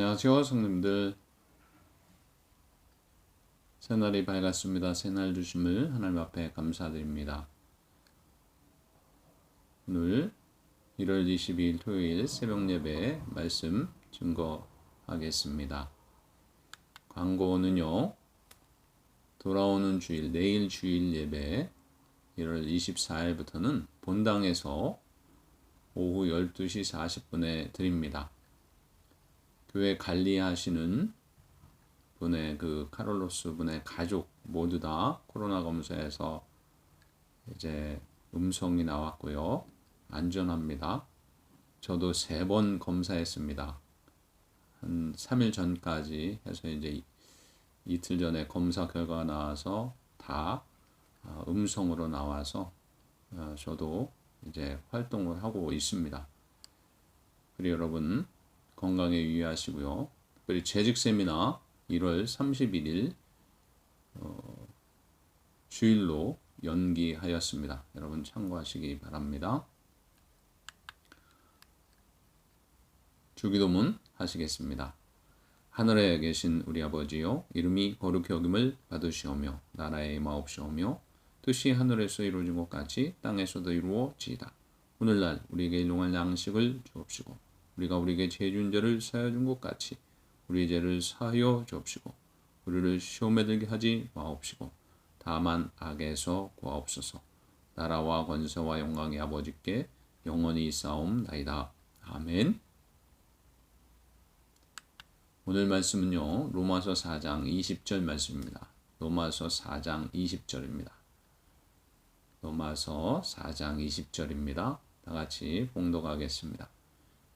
안녕하세요. 성님들. 새날이 밝았습니다. 새날 주심을 하나님 앞에 감사드립니다. 오늘 1월 22일 토요일 새벽 예배 말씀 증거하겠습니다. 광고는요 돌아오는 주일 내일 주일 예배 1월 24일부터는 본당에서 오후 12시 40분에 드립니다. 교회 관리하시는 분의 그 카롤로스 분의 가족 모두 다 코로나 검사에서 이제 음성이 나왔고요. 안전합니다. 저도 세 번 검사했습니다. 한 3일 전까지 해서 이제 이틀 전에 검사 결과가 나와서 다 어, 음성으로 나와서 어, 저도 이제 활동을 하고 있습니다. 그리고 여러분 건강에 유의하시고요. 특별히 재직 세미나 1월 31일 어, 주일로 연기하였습니다. 여러분 참고하시기 바랍니다. 주기도문 하시겠습니다. 하늘에 계신 우리 아버지요 이름이 거룩히 여김을 받으시오며 나라의 임하옵시오며 뜻이 하늘에서 이루어진 것 같이 땅에서도 이루어지이다. 오늘날 우리에게 일용할 양식을 주옵시고 우리가 우리에게 죄준 죄를 사하여 준 것 같이 우리 죄를 사하여 주옵시고 우리를 시험에 들게 하지 마옵시고 다만 악에서 구하옵소서 나라와 권세와 영광이 아버지께 영원히 싸움나이다. 아멘 오늘 말씀은요. 로마서 4장 20절 말씀입니다. 로마서 4장 20절입니다. 로마서 4장 20절입니다. 다 같이 봉독하겠습니다.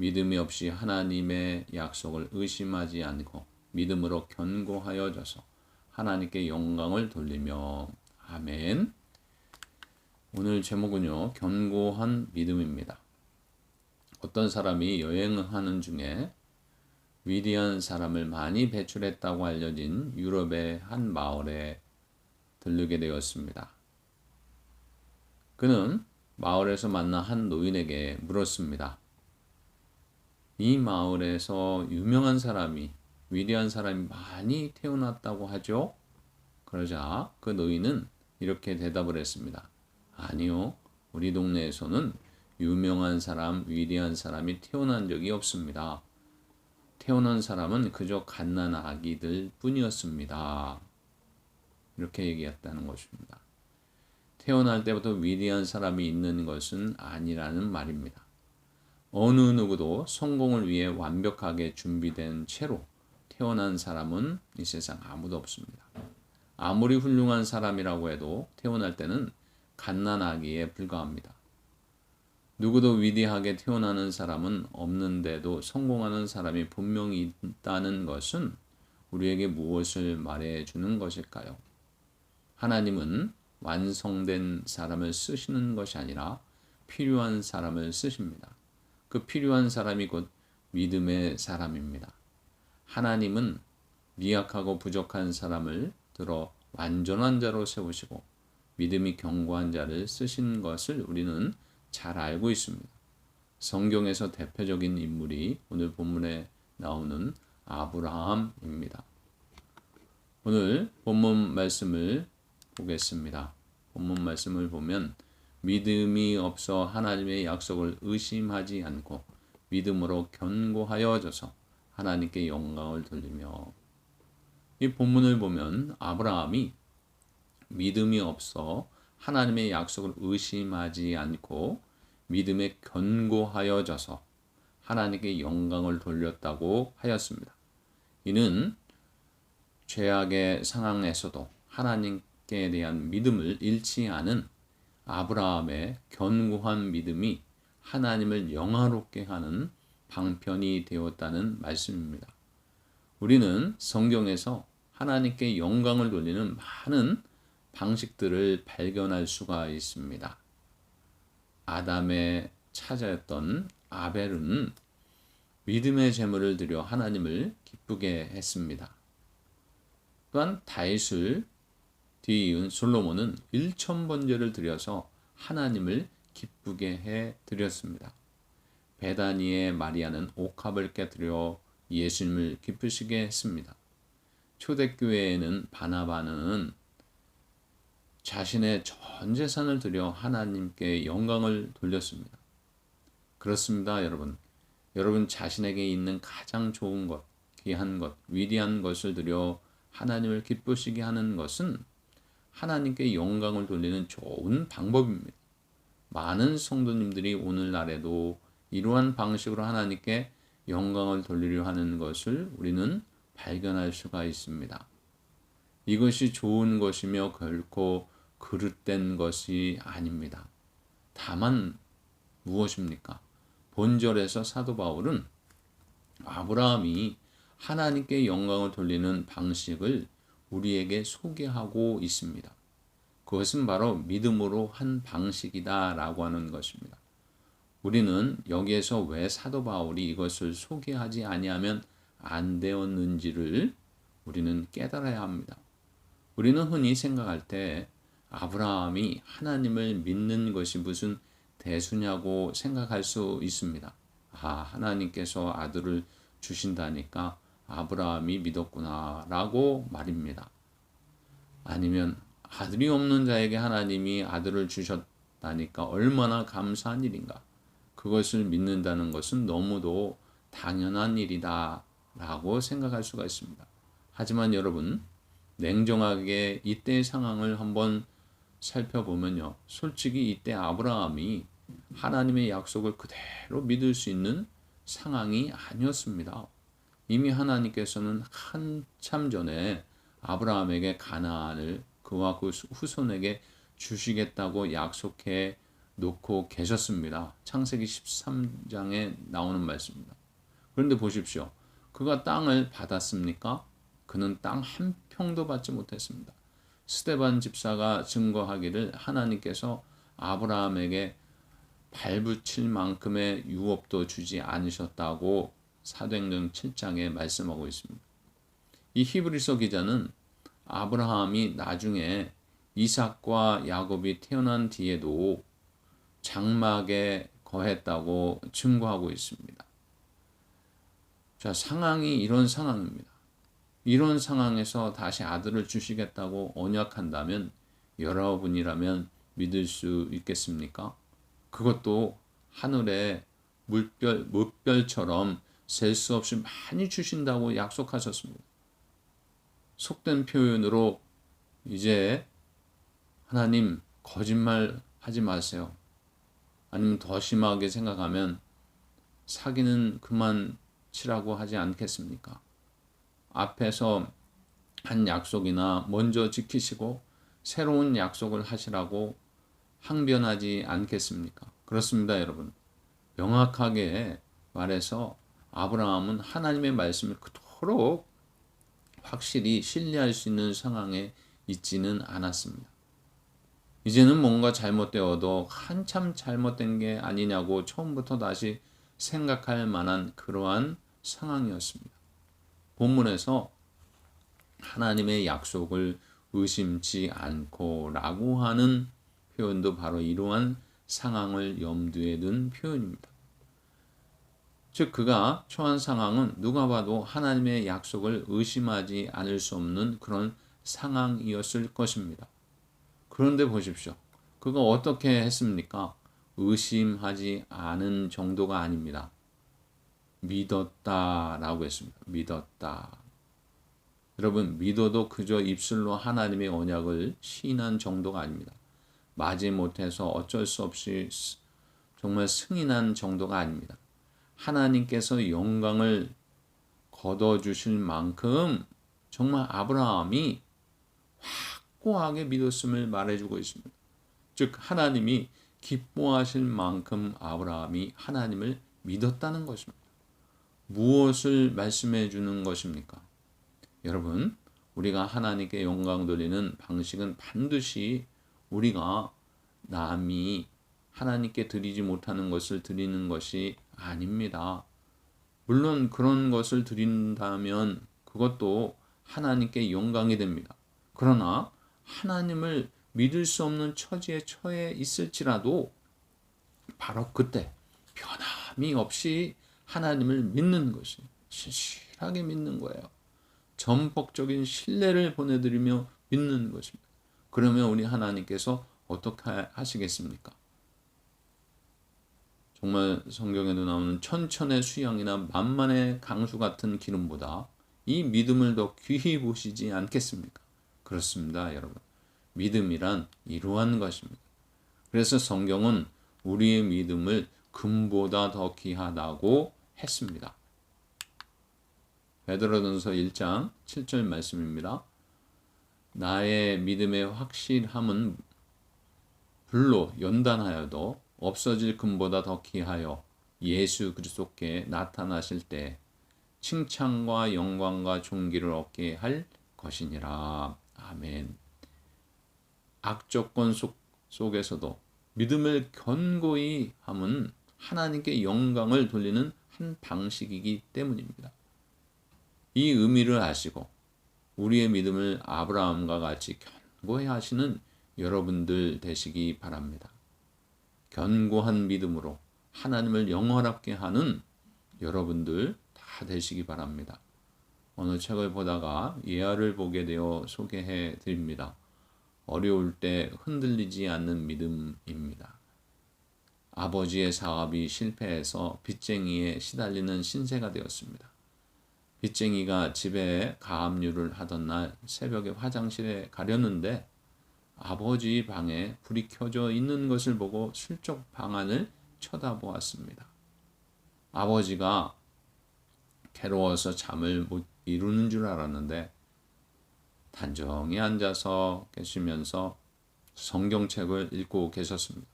믿음이 없이 하나님의 약속을 의심하지 않고 믿음으로 견고하여져서 하나님께 영광을 돌리며 아멘. 오늘 제목은요. 견고한 믿음입니다. 어떤 사람이 여행하는 중에 위대한 사람을 많이 배출했다고 알려진 유럽의 한 마을에 들르게 되었습니다. 그는 마을에서 만난 한 노인에게 물었습니다. 이 마을에서 유명한 사람이, 위대한 사람이 많이 태어났다고 하죠? 그러자 그 노인은 이렇게 대답을 했습니다. 아니요. 우리 동네에서는 유명한 사람, 위대한 사람이 태어난 적이 없습니다. 태어난 사람은 그저 갓난 아기들 뿐이었습니다. 이렇게 얘기했다는 것입니다. 태어날 때부터 위대한 사람이 있는 것은 아니라는 말입니다. 어느 누구도 성공을 위해 완벽하게 준비된 채로 태어난 사람은 이 세상 아무도 없습니다. 아무리 훌륭한 사람이라고 해도 태어날 때는 갓난 아기에 불과합니다. 누구도 위대하게 태어나는 사람은 없는데도 성공하는 사람이 분명히 있다는 것은 우리에게 무엇을 말해 주는 것일까요? 하나님은 완성된 사람을 쓰시는 것이 아니라 필요한 사람을 쓰십니다. 그 필요한 사람이 곧 믿음의 사람입니다. 하나님은 미약하고 부족한 사람을 들어 완전한 자로 세우시고 믿음이 견고한 자를 쓰신 것을 우리는 잘 알고 있습니다. 성경에서 대표적인 인물이 오늘 본문에 나오는 아브라함입니다. 오늘 본문 말씀을 보겠습니다. 본문 말씀을 보면 믿음이 없어 하나님의 약속을 의심하지 않고 믿음으로 견고하여져서 하나님께 영광을 돌리며 이 본문을 보면 아브라함이 믿음이 없어 하나님의 약속을 의심하지 않고 믿음에 견고하여져서 하나님께 영광을 돌렸다고 하였습니다. 이는 죄악의 상황에서도 하나님께 대한 믿음을 잃지 않은 아브라함의 견고한 믿음이 하나님을 영화롭게 하는 방편이 되었다는 말씀입니다. 우리는 성경에서 하나님께 영광을 돌리는 많은 방식들을 발견할 수가 있습니다. 아담의 찾아였던 아벨은 믿음의 제물을 드려 하나님을 기쁘게 했습니다. 또한 다윗을 뒤이은 솔로몬은 1천 번제를 드려서 하나님을 기쁘게 해 드렸습니다. 베다니의 마리아는 옥합을 깨뜨려 예수님을 기쁘시게 했습니다. 초대교회에는 바나바는 자신의 전 재산을 들여 하나님께 영광을 돌렸습니다. 그렇습니다, 여러분. 여러분 자신에게 있는 가장 좋은 것, 귀한 것, 위대한 것을 들여 하나님을 기쁘시게 하는 것은 하나님께 영광을 돌리는 좋은 방법입니다. 많은 성도님들이 오늘날에도 이러한 방식으로 하나님께 영광을 돌리려 하는 것을 우리는 발견할 수가 있습니다. 이것이 좋은 것이며 결코 그릇된 것이 아닙니다. 다만 무엇입니까? 본절에서 사도 바울은 아브라함이 하나님께 영광을 돌리는 방식을 우리에게 소개하고 있습니다. 그것은 바로 믿음으로 한 방식이다라고 하는 것입니다. 우리는 여기에서 왜 사도 바울이 이것을 소개하지 아니하면 안 되었는지를 우리는 깨달아야 합니다. 우리는 흔히 생각할 때 아브라함이 하나님을 믿는 것이 무슨 대수냐고 생각할 수 있습니다. 아, 하나님께서 아들을 주신다니까 아브라함이 믿었구나라고 말입니다. 아니면 아들이 없는 자에게 하나님이 아들을 주셨다니까 얼마나 감사한 일인가. 그것을 믿는다는 것은 너무도 당연한 일이다 라고 생각할 수가 있습니다. 하지만 여러분, 냉정하게 이때의 상황을 한번 살펴보면요. 솔직히 이때 아브라함이 하나님의 약속을 그대로 믿을 수 있는 상황이 아니었습니다. 이미 하나님께서는 한참 전에 아브라함에게 가나안을 그와 그 후손에게 주시겠다고 약속해 놓고 계셨습니다. 창세기 13장에 나오는 말씀입니다. 그런데 보십시오. 그가 땅을 받았습니까? 그는 땅 한 평도 받지 못했습니다. 스테반 집사가 증거하기를 하나님께서 아브라함에게 발붙일 만큼의 유업도 주지 않으셨다고 사도행전 7장에 말씀하고 있습니다. 이 히브리서 기자는 아브라함이 나중에 이삭과 야곱이 태어난 뒤에도 장막에 거했다고 증거하고 있습니다. 자, 상황이 이런 상황입니다. 이런 상황에서 다시 아들을 주시겠다고 언약한다면 여러분이라면 믿을 수 있겠습니까? 그것도 하늘의 물별, 물별처럼 셀 수 없이 많이 주신다고 약속하셨습니다. 속된 표현으로 이제 하나님 거짓말 하지 마세요. 아니면 더 심하게 생각하면 사기는 그만 치라고 하지 않겠습니까? 앞에서 한 약속이나 먼저 지키시고 새로운 약속을 하시라고 항변하지 않겠습니까? 그렇습니다, 여러분. 명확하게 말해서 아브라함은 하나님의 말씀을 그토록 확실히 신뢰할 수 있는 상황에 있지는 않았습니다. 이제는 뭔가 잘못되어도 한참 잘못된 게 아니냐고 처음부터 다시 생각할 만한 그러한 상황이었습니다. 본문에서 하나님의 약속을 의심치 않고 라고 하는 표현도 바로 이러한 상황을 염두에 둔 표현입니다. 즉 그가 처한 상황은 누가 봐도 하나님의 약속을 의심하지 않을 수 없는 그런 상황이었을 것입니다. 그런데 보십시오. 그가 어떻게 했습니까? 의심하지 않은 정도가 아닙니다. 믿었다라고 했습니다. 믿었다. 여러분, 믿어도 그저 입술로 하나님의 언약을 시인한 정도가 아닙니다. 마지 못해서 어쩔 수 없이 정말 승인한 정도가 아닙니다. 하나님께서 영광을 거둬 주실 만큼 정말 아브라함이 확고하게 믿었음을 말해주고 있습니다. 즉, 하나님이 기뻐하실 만큼 아브라함이 하나님을 믿었다는 것입니다. 무엇을 말씀해 주는 것입니까? 여러분, 우리가 하나님께 영광 돌리는 방식은 반드시 우리가 남이 하나님께 드리지 못하는 것을 드리는 것이 아닙니다. 물론 그런 것을 드린다면 그것도 하나님께 영광이 됩니다. 그러나 하나님을 믿을 수 없는 처지에 처해 있을지라도 바로 그때 변함이 없이 하나님을 믿는 것이 신실하게 믿는 거예요. 전폭적인 신뢰를 보내드리며 믿는 것입니다. 그러면 우리 하나님께서 어떻게 하시겠습니까? 정말 성경에도 나오는 천천의 수양이나 만만의 강수 같은 기름보다 이 믿음을 더 귀히 보시지 않겠습니까? 그렇습니다, 여러분. 믿음이란 이러한 것입니다. 그래서 성경은 우리의 믿음을 금보다 더 귀하다고 했습니다. 베드로전서 1장 7절 말씀입니다. 나의 믿음의 확실함은 불로 연단하여도 없어질 금보다 더 귀하여 예수 그리스도께 나타나실 때 칭찬과 영광과 존귀를 얻게 할 것이니라. 아멘. 악조건 속, 속에서도 믿음을 견고히 함은 하나님께 영광을 돌리는 한 방식이기 때문입니다. 이 의미를 아시고 우리의 믿음을 아브라함과 같이 견고히 하시는 여러분들 되시기 바랍니다. 견고한 믿음으로 하나님을 영원하게 하는 여러분들 다 되시기 바랍니다. 어느 책을 보다가 예화를 보게 되어 소개해 드립니다. 어려울 때 흔들리지 않는 믿음입니다. 아버지의 사업이 실패해서 빚쟁이에 시달리는 신세가 되었습니다. 빚쟁이가 집에 가압류를 하던 날 새벽에 화장실에 가려는데 아버지 방에 불이 켜져 있는 것을 보고 슬쩍 방안을 쳐다보았습니다. 아버지가 괴로워서 잠을 못 이루는 줄 알았는데 단정히 앉아서 계시면서 성경책을 읽고 계셨습니다.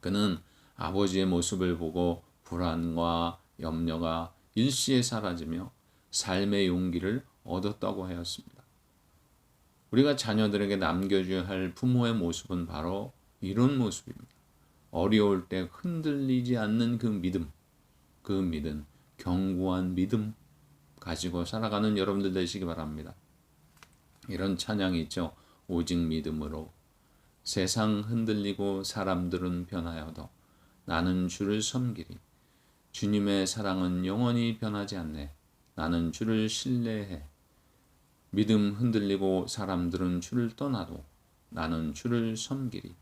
그는 아버지의 모습을 보고 불안과 염려가 일시에 사라지며 삶의 용기를 얻었다고 하였습니다. 우리가 자녀들에게 남겨줘야 할 부모의 모습은 바로 이런 모습입니다. 어려울 때 흔들리지 않는 그 믿음, 그 믿음, 견고한 믿음 가지고 살아가는 여러분들 되시기 바랍니다. 이런 찬양이 있죠. 오직 믿음으로 세상 흔들리고 사람들은 변하여도 나는 주를 섬기리. 주님의 사랑은 영원히 변하지 않네. 나는 주를 신뢰해. 믿음 흔들리고 사람들은 주를 떠나도 나는 주를 섬기리.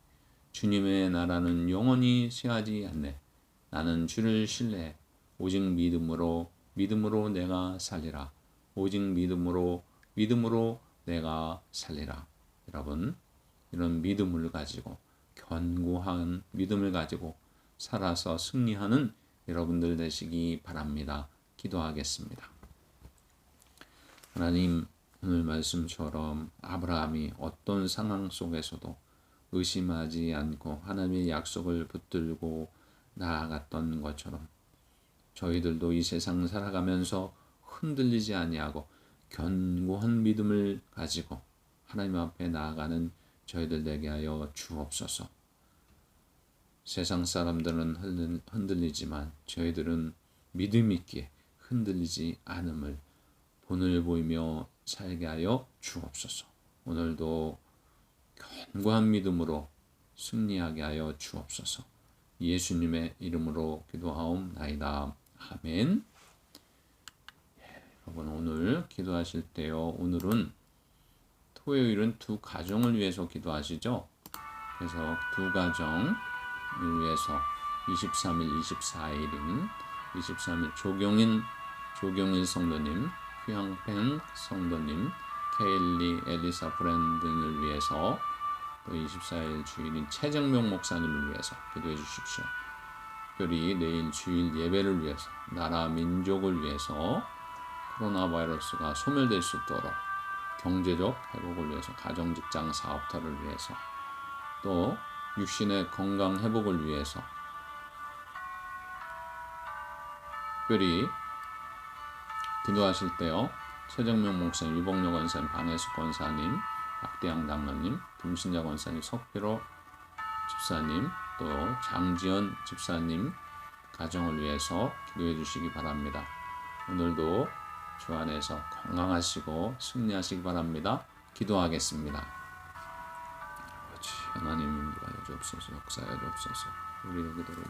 주님의 나라는 영원히 쇠하지 않네. 나는 주를 신뢰해. 오직 믿음으로 믿음으로 내가 살리라. 오직 믿음으로 믿음으로 내가 살리라. 여러분 이런 믿음을 가지고 견고한 믿음을 가지고 살아서 승리하는 여러분들 되시기 바랍니다. 기도하겠습니다. 하나님 오늘 말씀처럼 아브라함이 어떤 상황 속에서도 의심하지 않고 하나님의 약속을 붙들고 나아갔던 것처럼 저희들도 이 세상 살아가면서 흔들리지 아니하고 견고한 믿음을 가지고 하나님 앞에 나아가는 저희들 되게 하여 주옵소서. 세상 사람들은 흔들리지만 저희들은 믿음 있게 흔들리지 않음을 본을 보이며 살게 하여 주옵소서. 오늘도 견고한 믿음으로 승리하게 하여 주옵소서. 예수님의 이름으로 기도하옵나이다. 아멘. 여러분 오늘 기도하실 때요. 오늘은 토요일은 두 가정을 위해서 기도하시죠. 그래서 두 가정을 위해서 23일, 24일인 23일 조경인 조경일 성도님, 휴양팽 성도님, 케일리 엘리사 브랜든을 위해서 또 24일 주일인 최정명 목사님을 위해서 기도해 주십시오. 특별히 내일 주일 예배를 위해서 나라 민족을 위해서 코로나 바이러스가 소멸될 수 있도록 경제적 회복을 위해서 가정 직장 사업터를 위해서 또 육신의 건강 회복을 위해서 특별히 기도하실 때요. 최정명 목사님, 유복녀 권사님, 방해숙 권사님, 박대양 장로님, 김신자 권사님, 석피로 집사님, 또 장지연 집사님 가정을 위해서 기도해 주시기 바랍니다. 오늘도 주 안에서 건강하시고 승리하시기 바랍니다. 기도하겠습니다. 하나님 인도하여 주옵소서 역사하여 주옵소서 우리의 기도를